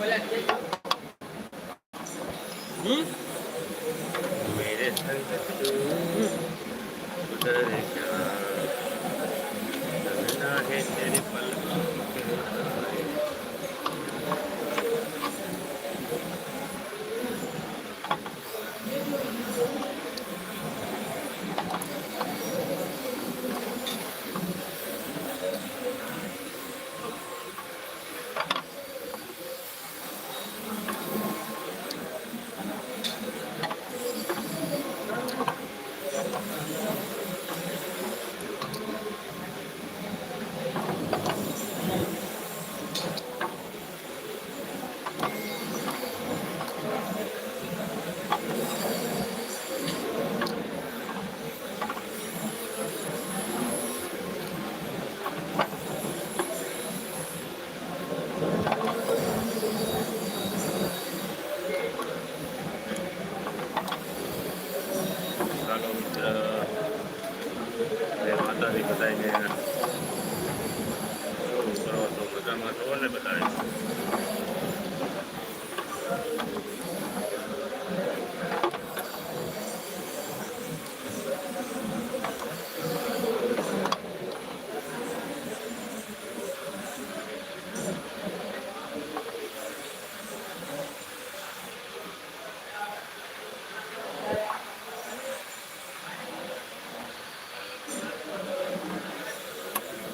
回来。嗯？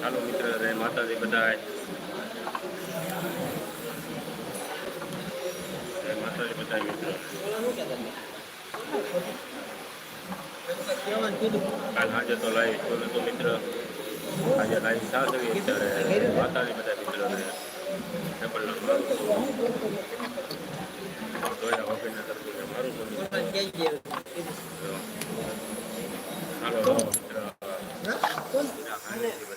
ચાલો મિત્ર રે માતાજી બધા માતાજી બધા મિત્રો. કાલ આજે તો લાઈવ જોયું તો મિત્ર. આજે લાઈવ થા થવી અત્યારે. માતાજી બધા મિત્રોને ડબલ નંબર તો મિત્ર.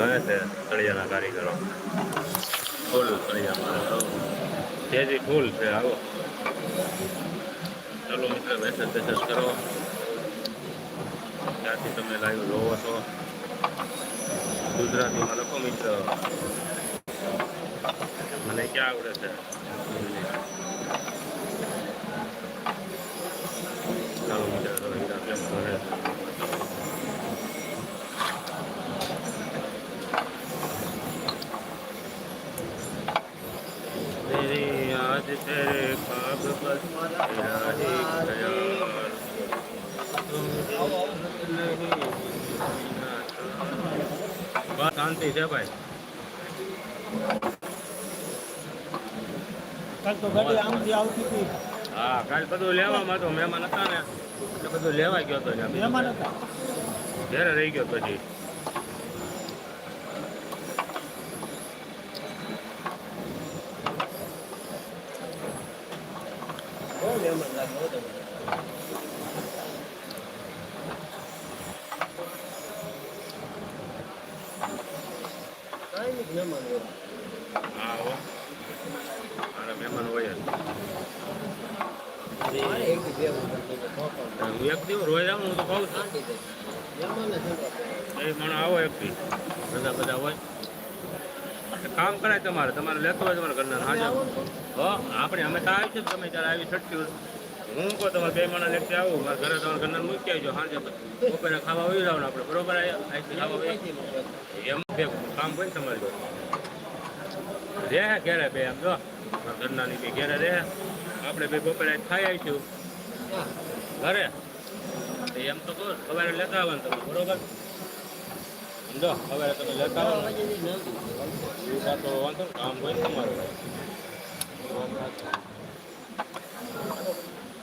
ઘરે છે, તળિયાના કારીગરો. ફૂલ તળિયામાં તેજી ફૂલ છે આવો. ચાલો મિત્ર મેસેજ મેસેજ કરો. ત્યાંથી તમે લાઈવ જોવો છો. ગુજરાતીમાં લખો મિત્ર. મને ક્યાં આવડે છે? ચાલો મિત્ર કેમ કરે तेरे ख्वाब पर तेरा ही ख्याल तुम नहीं બસ શાંતિ છે ભાઈ કાલ તો ગાડી આમથી આવતી હતી હા કાલ બધું લેવામાં તો મહેમાન હતા ને એટલે બધું લેવા ગયો હતો ત્યાં મહેમાન હતા ઘરે રહી ગયો પછી એક દિવસ રોજ આવું. તો છું શાંતિ એ મને આવો એક બધા બધા હોય કામ કરાય તમારે તમારે લેતો હોય તમારે ઘરના હાજર. હો, આપણે અમે તો આવી છે તમે ત્યારે આવી છટકી હું કહું, તમારે બે માણસ લેતી આવું, મારા ઘરે તમારા ઘરના મૂકી આવજો સાંજે બપોરે ખાવા આવી જાવ આપણે, બરોબર? એમ બે કામ હોય તમારી રે ઘેરે બે એમ જો. મારા ઘરના ની બે ઘેરે રે આપણે બે બપોરે ખાઈ આવીશું. ઘરે. એમ તો કહો, સવારે લેતા આવવાનું તમે, બરોબર? સમજો હવે તમે લેતા આવો. ને તો વાંધો કામ હોય ને તમારું.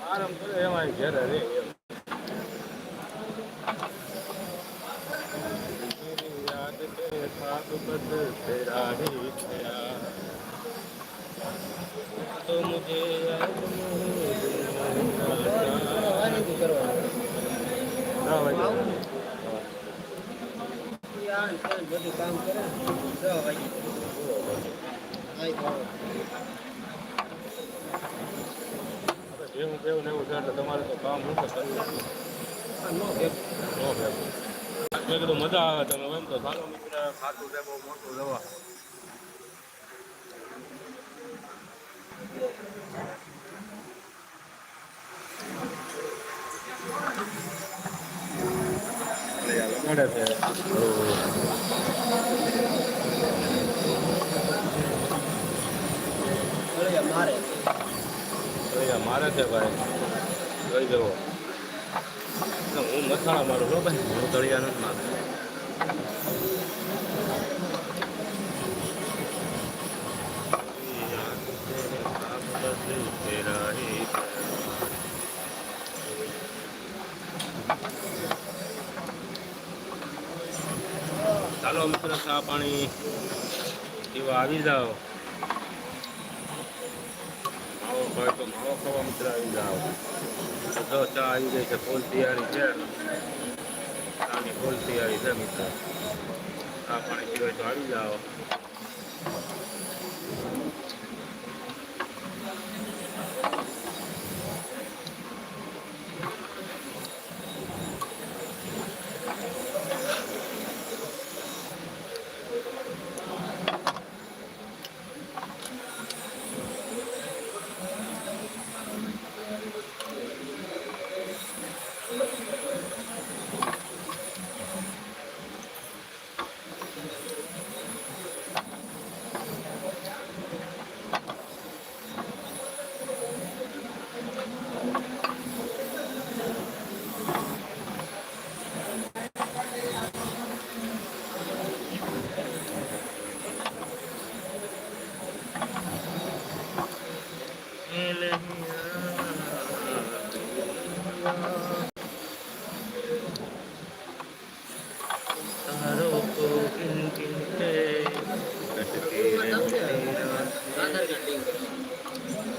આરામ કરે એમાં ઘેર રે તો મુજે ના બધું કામ કરે છ વાગે એવું ને એવું એટલે તમારે તો કામ હું તો મેં કીધું મજા આવે તમે એમ તો સારો મિત્ર ખાતું છે બહુ મોટું દવા મળે છે. મારે છે ભાઈ. જોઈ જવો હું મસાલા મારું છો ભાઈ. હું તળિયા નથી મારતો. Thank હી ચાલો મિત્ર ચા પાણી પીવા આવી જાઓ. માવો હોય તો માવો ખાવા મિત્ર આવી જાઓ. તો ચા આવી ગઈ છે, ફૂલ તૈયારી છે. ચાની ફૂલ તૈયારી છે મિત્ર. ચા પાણી પીવાય તો આવી જાઓ.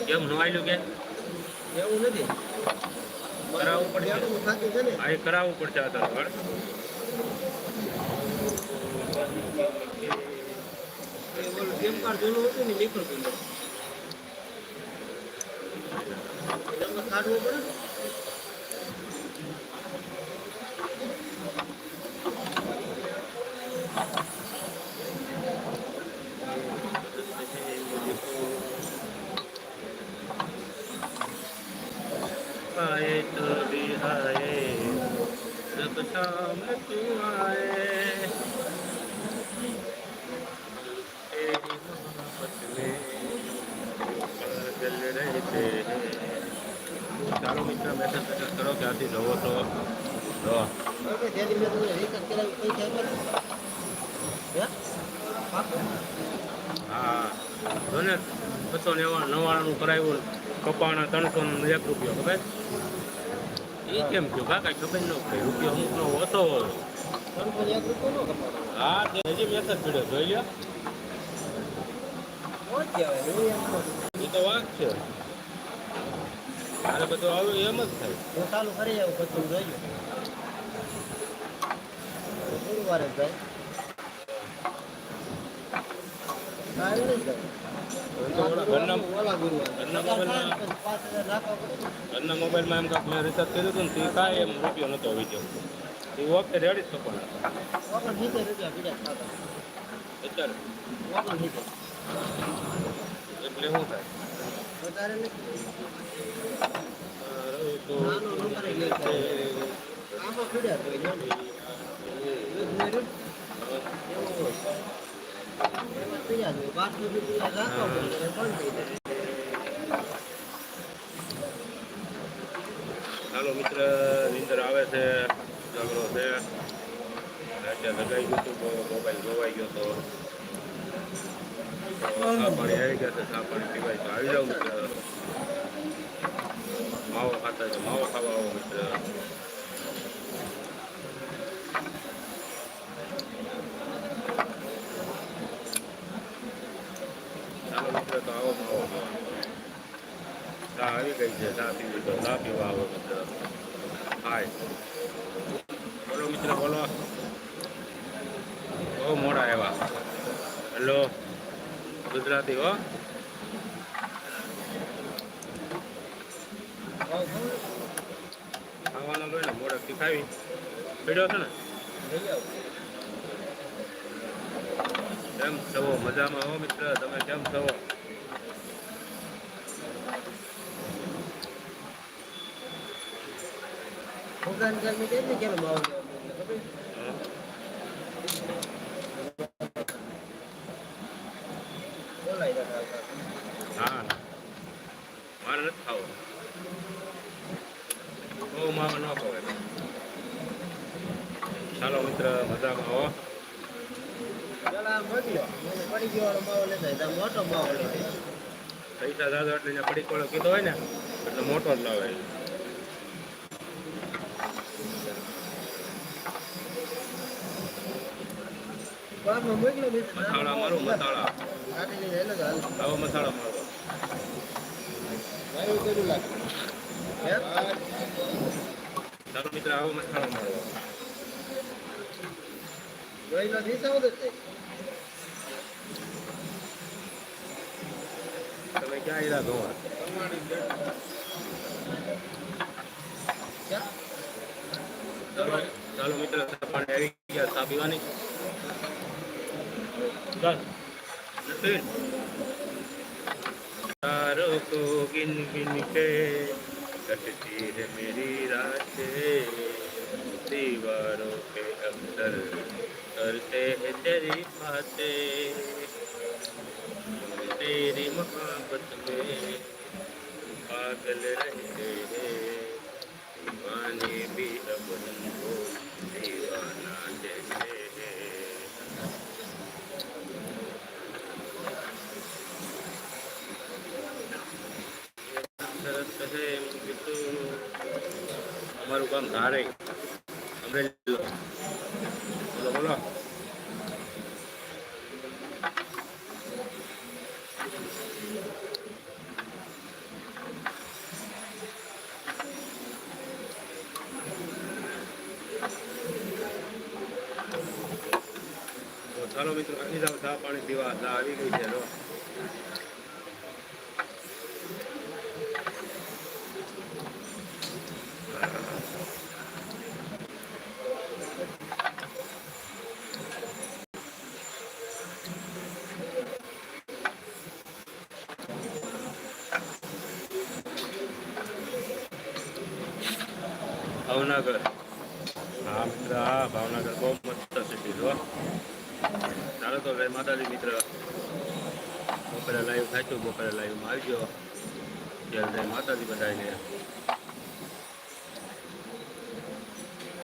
કેમ નો આયલું કે એવું નથી કરાવવું પડશે. આય એ કરાવવું પડશે આધાર કાર્ડ ઓલું કાર્ડ જૂનું હતું ને નથી. એમાં કાઢવું પડે ને. નામ તુમારે તેરી કરો ક્યાંથી જવો તો. તો, હા. જો ને, બસો નેવાણું કરાવ્યું કપાણા ત્રણસો એક રૂપિયો, ખબર? એ કેમ થયું? કાકા, ખબર ન પડી. રૂપિયો અમુકનો કપાતો. હા હજી મેસેજ પીડ્યો જોઈ છું. એ તો વાત છે. મારે બધું આવું એમ જ થાય. હું ચાલુ કરી આવું બધું જોઈ ગુરુવારે જ જાય. ઘરના મોબાઈલમાં- એમ કાંક મેં રિચાર્જ કર્યું હતું ને, તે કાંઈ એમ રૂપિયો નહોતો વીડિયો એ વખતે રેડી જ. અત્યારે એટલે શું થાય. તો ચાલો મિત્ર, નિંદર આવે છે, ઝઘડો છે. અત્યારે લગાવી ગયું તો મોબાઈલ જોવાઈ ગયો તો પાણી આવી ગયા છે સા પાણી પીવાય તો આવી જાવ મિત્ર. માવો ખાતા માવો ખાવા આવો મિત્ર. ચાલો મિત્ર તો આવો માવો ખાવા ચા આવી ગઈ છે ચા પીવી તો ચા પીવા આવો મિત્ર હાય બોલો મિત્ર બોલો બહુ મોડા આવ્યા હેલો ગુજરાતી હો ખાવાનો લો ને મોડેકથી ખાવી પીડ્યો છે ને લઈ આવો. કેમ છો મજામાં હો મિત્ર તમે કેમ છો મતદાન કરીને કેમ ને હતા. ના મારે નથી ખાવો બહુ માવો ન ખવાય ચાલો મિત્ર. પૈસા દાદા એટલે ત્યાં પડી કોળો કીધો હોય ને એટલે મોટો જ લાવે તમે ક્યાં ઈરા ધોવા ચાલો મિત્ર આવી ગયા સા પીવાની तारों को गिन गिन के कटती है मेरी रातें दीवारों पे अक्सर करते हैं तेरी बातें तेरी मोहब्बत में पागल रहते हैं दीवाने भी अब અમરેલી લો. બોલો બોલો ચાલો મિત્રો જાઓ ચા પાણી પીવા આવી ગઈ છે ભાવનગર. હા, મિત્ર, હા, ભાવનગર બહુ મસ્ત સિટી જો ચાલો તો ભાઈ માતાજી મિત્ર, બપોરે લાઈવ ખાઈશું બપોરે લાઈવમાં આવજો. ત્યારે જય માતાજી બધાને